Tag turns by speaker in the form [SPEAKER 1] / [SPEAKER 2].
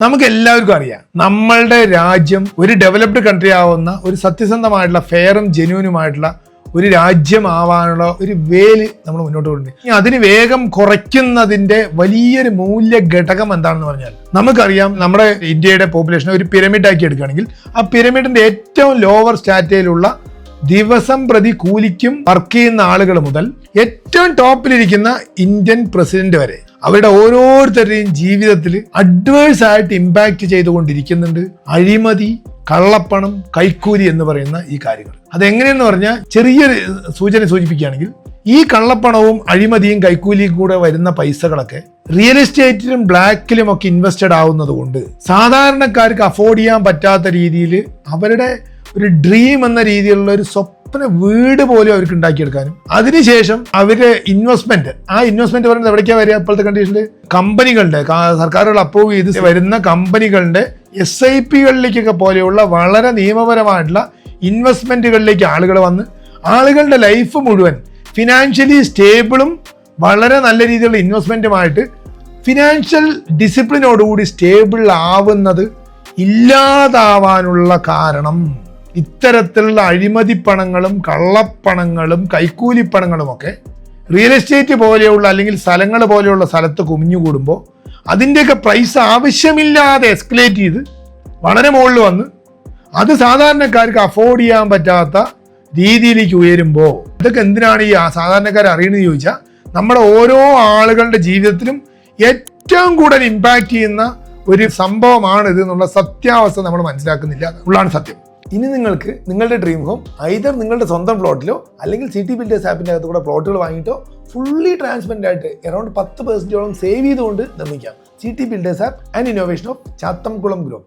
[SPEAKER 1] നമുക്ക് എല്ലാവർക്കും അറിയാം. നമ്മളുടെ രാജ്യം ഒരു ഡെവലപ്ഡ് കൺട്രി ആവുന്ന ഒരു സത്യസന്ധമായിട്ടുള്ള ഫെയറും ജെന്യൂനുമായിട്ടുള്ള ഒരു രാജ്യമാവാനുള്ള ഒരു വേൽ നമ്മൾ മുന്നോട്ട് കൊണ്ടുപോയി അതിന് വേഗം കുറയ്ക്കുന്നതിന്റെ വലിയൊരു മൂല്യ ഘടകം എന്താണെന്ന് പറഞ്ഞാൽ നമുക്കറിയാം നമ്മുടെ ഇന്ത്യയുടെ പോപ്പുലേഷനെ ഒരു പിരമിഡാക്കി എടുക്കുകയാണെങ്കിൽ ആ പിരമിഡിന്റെ ഏറ്റവും ലോവർ സ്റ്റാറ്റയിലുള്ള ദിവസം പ്രതി കൂലിക്കും വർക്ക് ചെയ്യുന്ന ആളുകൾ മുതൽ ഏറ്റവും ടോപ്പിലിരിക്കുന്ന ഇന്ത്യൻ പ്രസിഡന്റ് വരെ അവരുടെ ഓരോരുത്തരുടെയും ജീവിതത്തിൽ അഡ്വേഴ്സ് ആയിട്ട് ഇമ്പാക്ട് ചെയ്തുകൊണ്ടിരിക്കുന്നുണ്ട്. അഴിമതി കള്ളപ്പണം കൈക്കൂലി എന്ന് പറയുന്ന ഈ കാര്യങ്ങൾ. അതെങ്ങനെയെന്ന് പറഞ്ഞാൽ ചെറിയൊരു സൂചന സൂചിപ്പിക്കുകയാണെങ്കിൽ ഈ കള്ളപ്പണവും അഴിമതിയും കൈക്കൂലിയും കൂടെ വരുന്ന പൈസകളൊക്കെ റിയൽ എസ്റ്റേറ്റിലും ബ്ലാക്കിലും ഒക്കെ ഇൻവെസ്റ്റഡ് ആവുന്നത് കൊണ്ട് സാധാരണക്കാർക്ക് അഫോർഡ് ചെയ്യാൻ പറ്റാത്ത രീതിയിൽ അവരുടെ ഒരു ഡ്രീം എന്ന രീതിയിലുള്ള ഒരു സ്വപ്ന വീട് പോലും അവർക്ക് ഉണ്ടാക്കിയെടുക്കാനും. അതിനുശേഷം അവരുടെ ഇൻവെസ്റ്റ്മെന്റ് ആ ഇൻവെസ്റ്റ്മെന്റ് പറയുന്നത് എവിടേക്കാണ് വരിക ഇപ്പോഴത്തെ കണ്ടീഷനിൽ കമ്പനികളുടെ സർക്കാരുകൾ അപ്രൂവ് ചെയ്ത് വരുന്ന കമ്പനികളുടെ എസ് ഐ പികളിലേക്കൊക്കെ പോലെയുള്ള വളരെ നിയമപരമായിട്ടുള്ള ഇൻവെസ്റ്റ്മെന്റുകളിലേക്ക് ആളുകൾ വന്ന് ആളുകളുടെ ലൈഫ് മുഴുവൻ ഫിനാൻഷ്യലി സ്റ്റേബിളും വളരെ നല്ല രീതിയിലുള്ള ഇൻവെസ്റ്റ്മെന്റുമായിട്ട് ഫിനാൻഷ്യൽ ഡിസിപ്ലിനോടുകൂടി സ്റ്റേബിൾ ആവുന്നത് ഇല്ലാതാവാനുള്ള കാരണം. ഇത്തരത്തിലുള്ള അഴിമതി പണങ്ങളും കള്ളപ്പണങ്ങളും കൈക്കൂലിപ്പണങ്ങളുമൊക്കെ റിയൽ എസ്റ്റേറ്റ് പോലെയുള്ള അല്ലെങ്കിൽ സ്ഥലങ്ങൾ പോലെയുള്ള സ്ഥലത്ത് കുമിഞ്ഞുകൂടുമ്പോൾ അതിന്റെയൊക്കെ പ്രൈസ് ആവശ്യമില്ലാതെ എസ്കലേറ്റ് ചെയ്ത് വളരെ മുകളിൽ വന്ന് അത് സാധാരണക്കാർക്ക് അഫോർഡ് ചെയ്യാൻ പറ്റാത്ത രീതിയിലേക്ക് ഉയരുമ്പോൾ ഇതൊക്കെ എന്തിനാണ് ഈ സാധാരണക്കാർ അറിയണമെന്ന് ചോദിച്ചാൽ നമ്മുടെ ഓരോ ആളുകളുടെ ജീവിതത്തിലും ഏറ്റവും കൂടുതൽ ഇമ്പാക്റ്റ് ചെയ്യുന്ന ഒരു സംഭവമാണ് ഇത് എന്നുള്ള സത്യാവസ്ഥ നമ്മൾ മനസ്സിലാക്കുന്നില്ല. ഉള്ളതാണ് സത്യം. ഇനി നിങ്ങൾക്ക് നിങ്ങളുടെ ഡ്രീം ഹോം ഐതർ നിങ്ങളുടെ സ്വന്തം പ്ലോട്ടിലോ അല്ലെങ്കിൽ സിറ്റി ബിൽഡേഴ്സ് ആപ്പിന്റെ അകത്ത് കൂടെ പ്ലോട്ടുകൾ വാങ്ങിയിട്ടോ ഫുള്ളി ട്രാൻസ്പെറന്റ് ആയിട്ട് എറൗണ്ട് പത്ത് പെർസെന്റോളം സേവ് ചെയ്തുകൊണ്ട് നിർമ്മിക്കാം. City builders app and innovation of Chathamkulam group